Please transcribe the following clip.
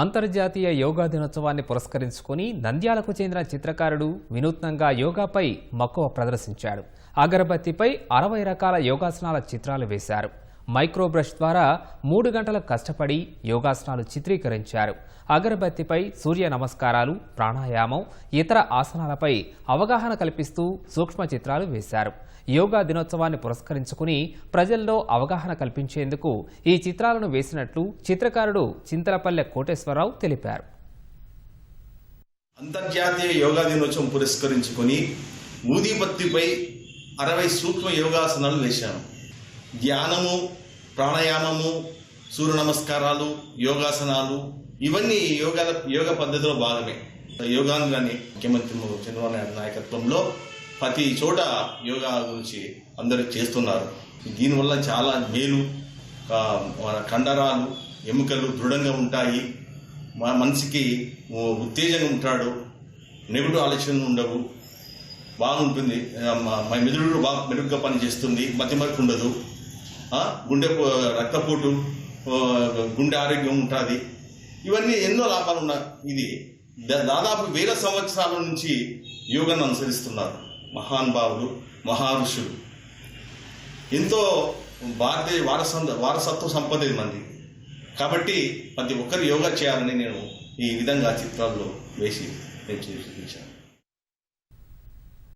అంతర్జాతీయ యోగా దినోత్సవాన్ని పురస్కరించుకుని నంద్యాలకు చెందిన చిత్రకారుడు వినూత్నంగా యోగాపై మక్కువ ప్రదర్శించాడు. అగరబత్తిపై అరవై రకాల యోగాసనాల చిత్రాలు వేశారు. మైక్రో బ్రష్ ద్వారా మూడు గంటలు కష్టపడి యోగాసనాలు చిత్రీకరించారు. అగరబత్తిపై సూర్య నమస్కారాలు ప్రాణాయామం ఇతర ఆసనాలపై అవగాహన కల్పిస్తూ సూక్ష్మ చిత్రాలు వేశారు. యోగా దినోత్సవాన్ని పురస్కరించుకుని ప్రజల్లో అవగాహన కల్పించేందుకు ఈ చిత్రాలను వేసినట్లు చిత్రకారుడు చింతలపల్లె కోటేశ్వరరావు తెలిపారు. అంతర్జాతీయ యోగా దినోత్సవం పురస్కరించుకొని ఊదిపత్తిపై అరవై సూక్ష్మ యోగాసనాలు వేశాను ధ్యానము ప్రాణాయామము సూర్య నమస్కారాలు యోగాసనాలు ఇవన్నీ యోగా యోగ పద్ధతిలో భాగమే. యోగాంగాన్ని ముఖ్యమంత్రి చంద్రబాబు నాయుడు నాయకత్వంలో ప్రతి చోట యోగా గురించి అందరూ చేస్తున్నారు. దీనివల్ల చాలా మేలు మన కండరాలు ఎముకలు దృఢంగా ఉంటాయి. మా మనిషికి ఉత్తేజంగా ఉంటాడు. నెగిటివ్ ఆలోచనలు ఉండవు. బాగుంటుంది. మా- మా మెదడు బాగా మెరుగ్గా పనిచేస్తుంది. మతిమరుపు ఉండదు. గుండె రక్తపోటు గుండె ఆరోగ్యం ఉంటుంది. ఇవన్నీ ఎన్నో లాభాలు ఉన్నాయి ఇది. దాదాపు వేల సంవత్సరాల నుంచి యోగాను అనుసరిస్తున్నారు మహానుభావులు మహర్షులు. ఎంతో భారతీయ వారస వారసత్వ సంపద మంది కాబట్టి ప్రతి ఒక్కరు యోగా చేయాలని నేను ఈ విధంగా చిత్రాల్లో వేసి నేను చూపించాను